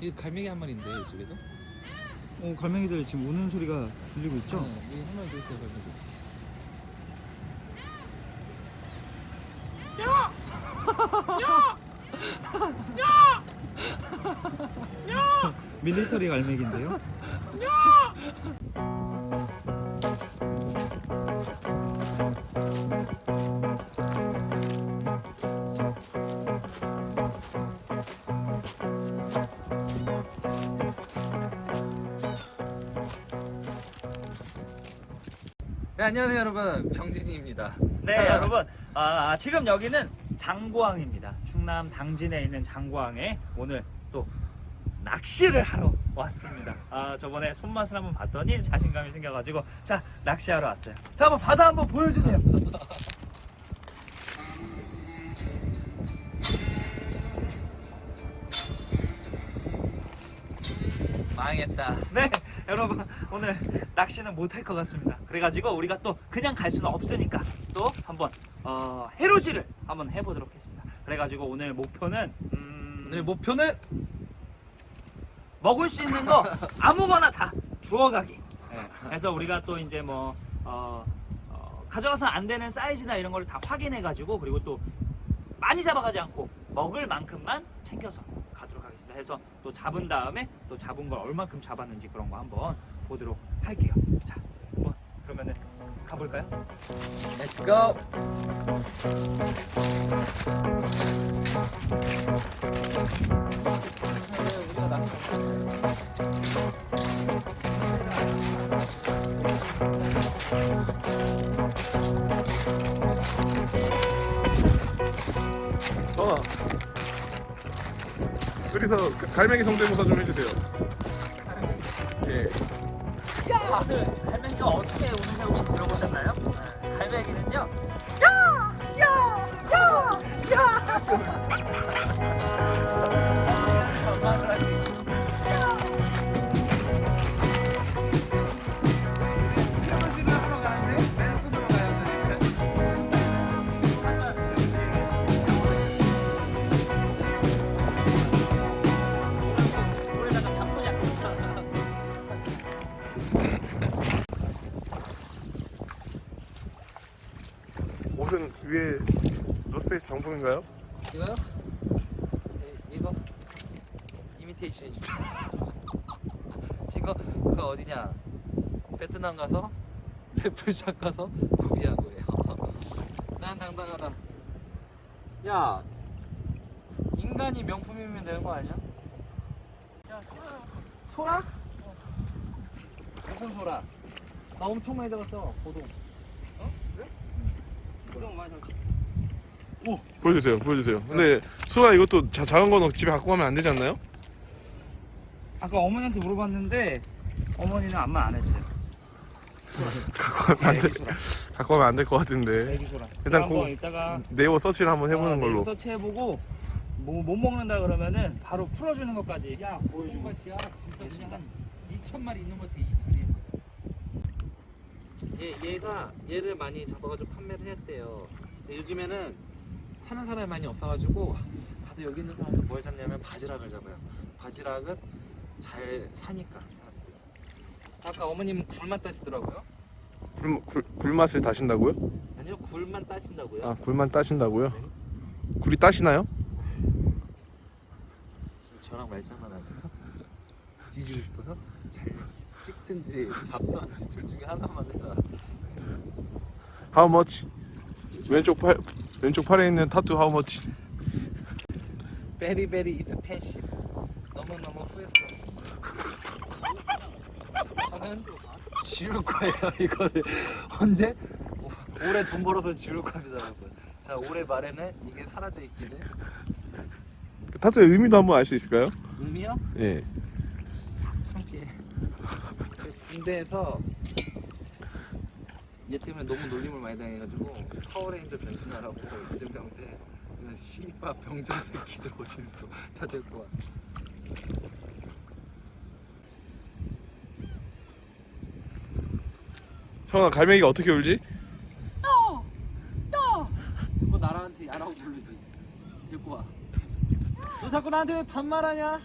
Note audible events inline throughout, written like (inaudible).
이 갈매기 한 마리인데 이쪽에도? 어, 갈매기들 지금 우는 소리가 들리고 있죠? 네, 여기 한 마리 더 있어요 갈매기. 밀리터리 갈매기인데요. 네 안녕하세요 여러분 병진이입니다. 네, 여러분. 아, 지금 여기는 장고항입니다. 충남 당진에 있는 장고항에 오늘 또 낚시를 하러 왔습니다. 아, 저번에 손맛을 한번 봤더니 자신감이 생겨가지고 자 낚시하러 왔어요. 자, 한번 바다 한번 보여주세요. 망했다. 네, (laughs) 여러분 오늘 낚시는 못할 것 같습니다. 그래가지고 우리가 또 그냥 갈 수는 없으니까 또 한번 어, 해로지를 한번 해보도록 했습니다. 그래가지고 오늘 목표는 음, 오늘 목표는 먹을 수 있는 거 아무거나 다 주워가기. 네, 그래서 우리가 또 이제 뭐 어, 어, 가져가서 안 되는 사이즈나 이런 걸 다 확인해가지고 그리고 또 많이 잡아가지 않고 먹을 만큼만 챙겨서. 해서 또 잡은 다음에 또 잡은 걸 얼만큼 잡았는지 그런 거 한번 보도록 할게요. 자, 한번 그러면은 가볼까요? Let's go. 우리가 낚시 그 갈매기 성대모사 좀 해주세요. 예. 갈매기가 어떻게 오는지 혹시 들어보셨나요? 옷은 위에 노스페이스 정품인가요? 이거요? 이, 이거 이미테이션이죠. (laughs) 이거 그 어디냐? 베트남 가서 (laughs) 애플샵 가서 구비한 거예요. (laughs) 난 당당하다. 야, 인간이 명품이면 되는 거 아니야? 야, 소라? 무슨 소라? 나 엄청 많이 잡았어, 고동. 어? 그래? 잡았어. 보여주세요, 보여주세요. 근데 수아 이것도 자, 작은 거는 집에 갖고 가면 안 되지 않나요? 아까 어머니한테 물어봤는데 어머니는 아무 말 안 했어요. 갖고 가면 안 돼. 갖고 가면 안 될 것 같은데. 애기소라. 일단 한번 그- 이따가 네이버 서치를 한번 해보는 어, 걸로. 서치해보고 뭐 못 먹는다 그러면은 바로 풀어주는 것까지 야, 보여주고 진짜. 그냥 한 2천 마리 있는 것 같아, 2천 얘 얘가 얘를 많이 잡아가지고 판매를 했대요. 근데 요즘에는 사는 사람이 많이 없어가지고 다들 여기 있는 사람들 뭘 잡냐면 바지락을 잡아요. 바지락은 잘 사니까 사람들이. 아까 어머님은 굴만 따시더라고요. 굴, 굴, 굴맛을 다신다고요? 아니요, 굴만 따신다고요. 아, 굴만 따신다고요? 굴이 따시나요? 지금 저랑 말장난 하세요? (laughs) 뒤지고 싶어요? 잘 찍든지 잡든지 둘 중에 하나만 해라. How much? 왼쪽 팔 왼쪽 팔에 있는 타투 how much? 베리 베리 이스펜시 너무 너무 후회스러워. 저는 지울 거예요 이거를 언제 오- 올해 돈 벌어서 지울 겁니다 여러분. 자 올해 말에는 이게 사라져 있기를 그 타투의 의미도 한번 알 수 있을까요? 의미요? 예. 창피해. 저 군대에서 얘 때문에 너무 놀림을 많이 당해가지고 파워레인저 변신하라고 이등병대 이런 씨바 병장 새끼들 어디 있어 다 데리고 와. 성아 갈매기가 어떻게 울지? 자꾸 나한테 야라고 부르지. 데리고 와. 너 자꾸 나한테 왜 반말하냐?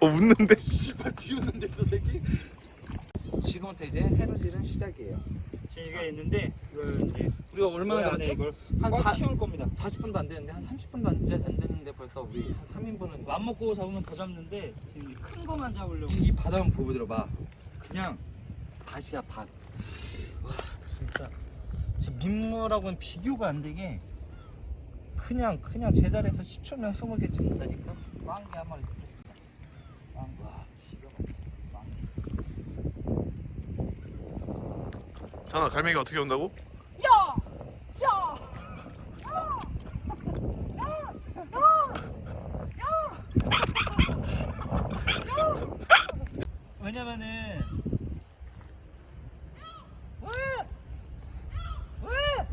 어 웃는데 (laughs) 씨발 비웃는데 저 새끼. 지금부터 이제 해루질은 시작이에요. 지금 이게 있는데 이걸 이제 우리가 얼마나 그 안에 잡았지? 이걸 한 꽉 사- 채울 겁니다. 40분도 안 되는데 한 30분도 안, 되- 안 됐는데 벌써 우리 한 3인분은 맘 먹고 잡으면 더 잡는데 지금 큰 거만 잡으려고. 이 바다 한번 보고 들어봐. 그냥 밭이야 밭. 와 진짜 진짜 민물하고는 비교가 안 되게 그냥 그냥 제자리에서 10초면 20개 찍는다니까. 왕개 한 마리 잡겠습니다. 왕개. 와 기가 막혀. 왕개. 전화 갈매기 어떻게 온다고? 왜냐면은 왜? 왜?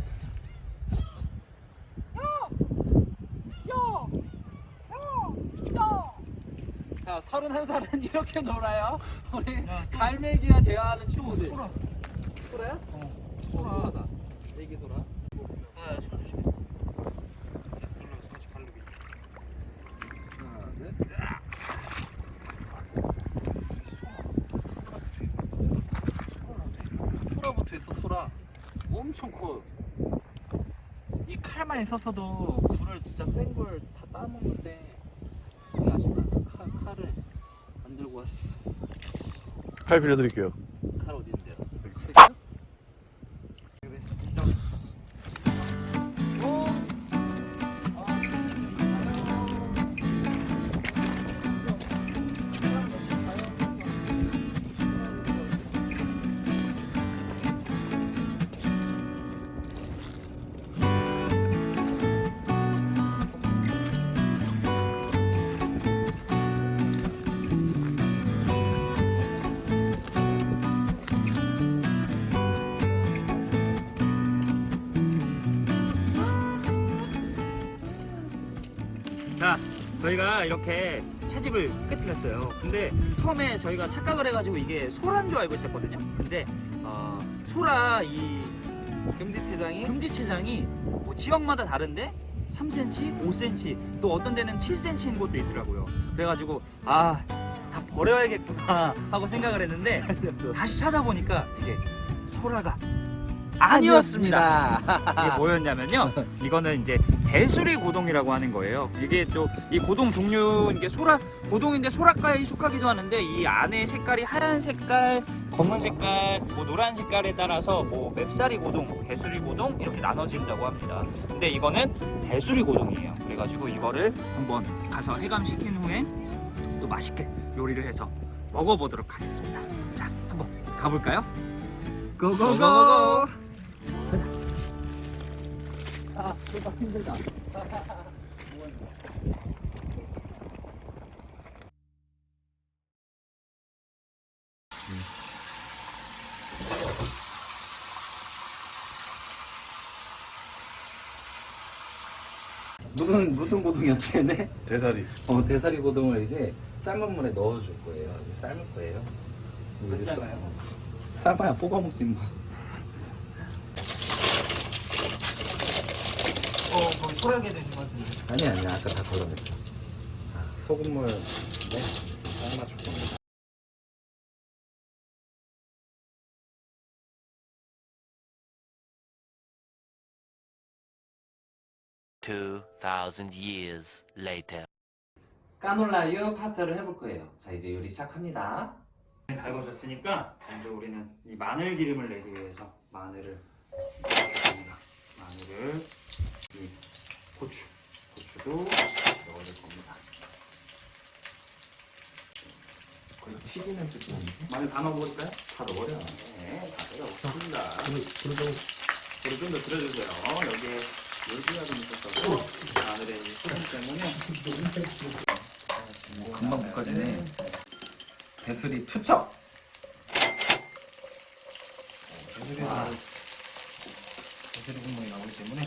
자, 31살은 (laughs) 이렇게 놀아요. 우리 갈매기와 대화하는 친구들. 소라. 소라야? 어. 소라. 소라다. 애기 소라. 아, 손 조심해. 눌러서 같이 바르기. 하나, 둘. 소라부터 있어, 소라. 엄청 커. 이 칼만 있었어도 굴을 진짜 센 걸 다 따먹는데 아쉽다. 칼, 칼을 안 들고 왔어. 칼 빌려드릴게요 자, 저희가 이렇게 채집을 끝냈어요. 근데 처음에 저희가 착각을 해가지고 이게 소란 줄 알고 있었거든요. 근데 어, 소라 이 금지체장이 금지체장이 뭐 지역마다 다른데 3cm, 5cm, 또 어떤 데는 7cm인 곳도 있더라고요. 그래가지고 아, 다 버려야겠구나 하고 생각을 했는데 다시 찾아보니까 이게 소라가 아니었습니다. 이게 (laughs) 뭐였냐면요. 이거는 이제 대수리 고동이라고 하는 거예요. 이게 또 이 고동 종류 이게 소라 고동인데 소라과에 속하기도 하는데 이 안에 색깔이 하얀 색깔, 검은 색깔, 뭐 노란 색깔에 따라서 뭐 맵사리 고동, 대수리 고동 이렇게 나눠진다고 합니다. 근데 이거는 대수리 고동이에요. 그래가지고 이거를 한번 가서 해감시킨 후엔 또 맛있게 요리를 해서 먹어보도록 하겠습니다. 자, 한번 가볼까요? 고고고! 아, 제가 힘들다. 무슨 무슨 고동이었지 얘네? 대사리 어 대사리 고동을 이제 삶은 물에 넣어줄 거예요. 이제 삶을 거예요. 몇 살가요? 삶아야 뽑아 먹지 마. 어, 거기 소라게 되신 것 같은데. 아니 아니 아까 다 걸러냈어. 자 소금물 네 삶아줄 겁니다. Two thousand years later. 까놀라유 파스타를 해볼 거예요. 자 이제 요리 시작합니다. 달궈졌으니까 먼저 우리는 이 마늘 기름을 내기 위해서 마늘을 넣습니다. 마늘을 이 고추 고추도 넣어줄 겁니다. 거의 튀기는 마늘 다 넣어버릴까요? 다 넣어버려. 네, 다 넣어보겠습니다. 그래도 불을 좀더 들여주세요. 여기에 물기가 좀 마늘의 이 소금 때문에 금방 볶아지네. 배수리 투척. 와. 배수리 국물이 나오기 때문에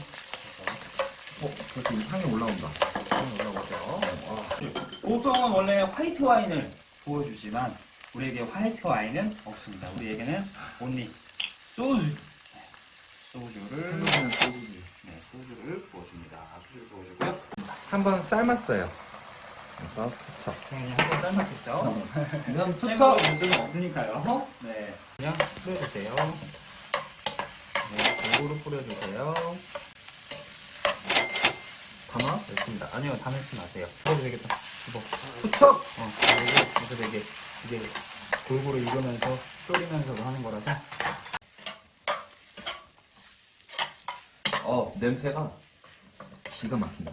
어, 벌써 향이 올라온다. 향이 올라오죠. 보통은 원래 화이트 와인을 부어주지만 우리에게 화이트 와인은 없습니다. 우리에게는 온리 소주. 소주를 한국에는 소주지. 네, 소주를 부어줍니다. 소주를 부어주고요. 한번 삶았어요. 아, 투척. 그냥 한번 삶았겠죠? (laughs) 이건 투척 볼 수는 없으니까요. 네, 그냥 뿌려주세요. 네, 골고루 뿌려주세요. 담아? 됐습니다. 아니요, 다 넣지 마세요. 그래도 되겠다. 이거 투척! 어, 그리고 그래서 되게 이게 골고루 익으면서 졸이면서도 하는 거라서 어, 냄새가 기가 막힌다.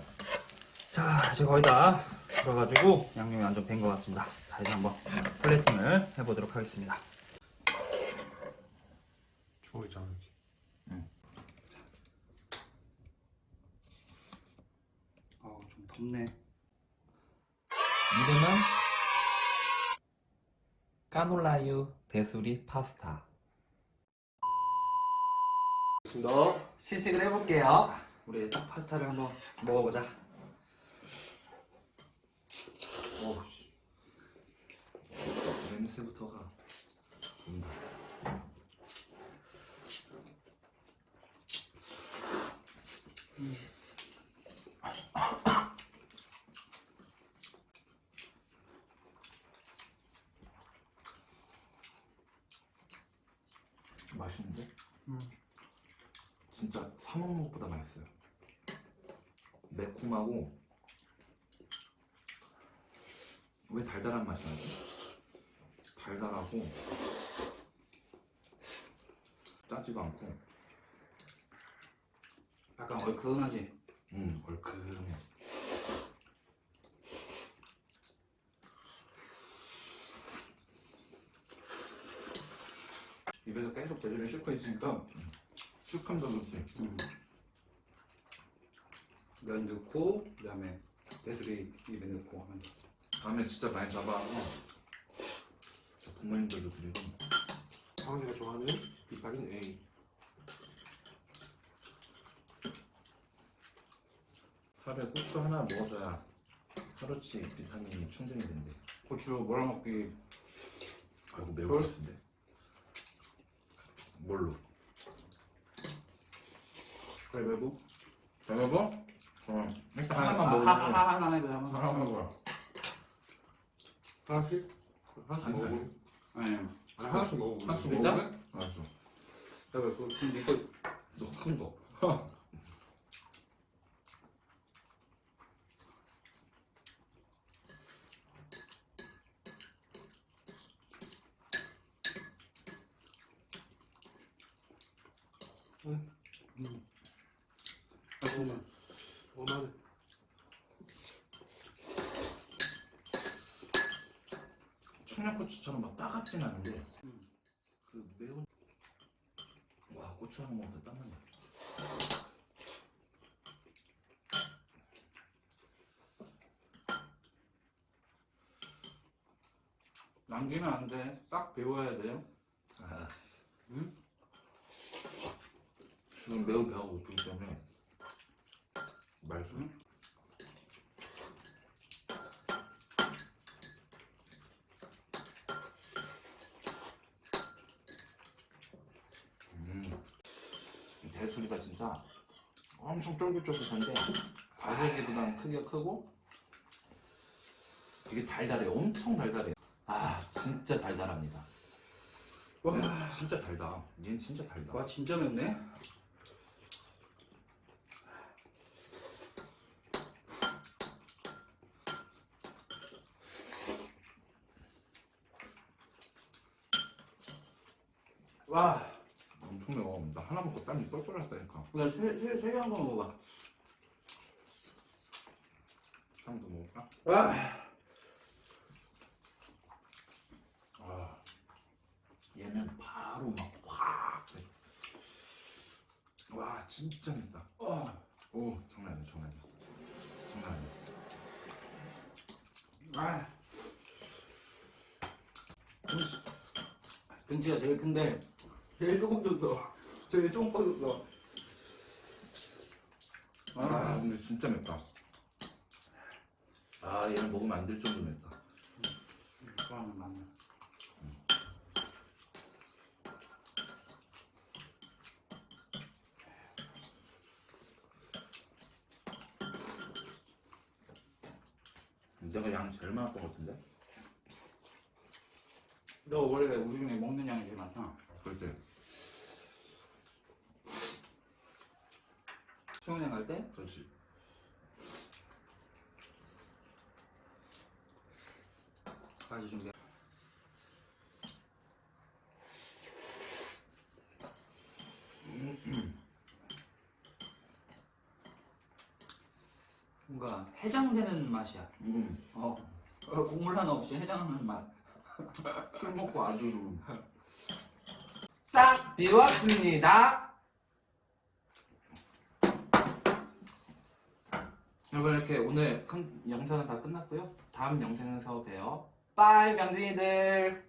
자, 이제 거의 다 들어가지고 양념이 완전 된것 같습니다. 자, 이제 한번 플레이팅을 해보도록 하겠습니다. 주워 있잖아 여기. 어, 좀 덥네. 이름은 까놀라유 데수리 파스타. 좋습니다. 시식을 해볼게요. 우리 딱 파스타를 한번 먹어보자. 오, 씨. 냄새부터가 온다. 맛있는데? 음. 진짜 사 먹는 것보다 맛있어요. 매콤하고 왜 달달한 맛이 나지? 달달하고 짜지도 않고 약간 얼큰하지? 음 얼큰해 입에서 계속 돼지를 씹고 있으니까 식감도 좋지 음. 면 넣고 그다음에 돼지를 입에 넣고 하면 돼. 다음에 진짜 많이 잡아서 저 부모님들도 드리고 하은이가 좋아하는 비타민 A. 하루에 고추 하나 먹어줘야 하루치 비타민이 충전이 된대 고추 몰아 먹기 아이고 매울 것 같은데 뭘로? 잘 먹어? 어. 일단 하나만 하나만 먹어. 하나 하나 해봐 하나 하나만 먹어. 하나씩? 하나씩 아니, 먹어보니. 아니 아니 하나씩 먹어보니. 하나씩? 먹을래? 알았어. 내가 그 근데 이거 너큰거 오만. 오만. 청양고추처럼 막 따갑진 않은데 그 매운 와 고추 하나 먹는다 땀 난다 남기면 안 돼. 싹 배워야 돼요. 알았어 응? 지금 매우 배가 고프기 때문에 응? 음, 이 대수리가 진짜 엄청 쫄깃쫄깃한데 바질기보다는 크기가 크고 되게 달달해요. 엄청 달달해요. 아 진짜 달달합니다. 와, 진짜 달다. 얘는 진짜 달다. 와 진짜 맵네. 와, 엄청 매워. 나 하나 먹고 땀이 뻘뻘 났다니까. 나세세세 한번 먹어봐. 향도 먹을까? 와, 아 얘는 바로 막 확. 와 진짜 맵다. 와, 오 장난 아니야 장난 아니야. 장난 아니야. 아. 등치가 제일 큰데 제일 조금 줬어. 제일 조금 꺼졌어. 아 근데 진짜 맵다. 아 얘는 먹으면 안 될 정도로 맵다. 좋아하는 마늘. 내가 양 제일 많았던 것 같은데? 너 원래 우리 중에 먹는 양이 제일 많다. 글쎄 수영장 갈 때? 그렇지 가지 준비. 뭔가 해장되는 맛이야. 음. 어, 어, 국물 하나 없이 해장하는 맛. 술 먹고 아주 싹 비웠습니다. 여러분 이렇게 오늘 큰 영상은 다 끝났고요. 다음 영상에서 봬요. 빠이 명진이들.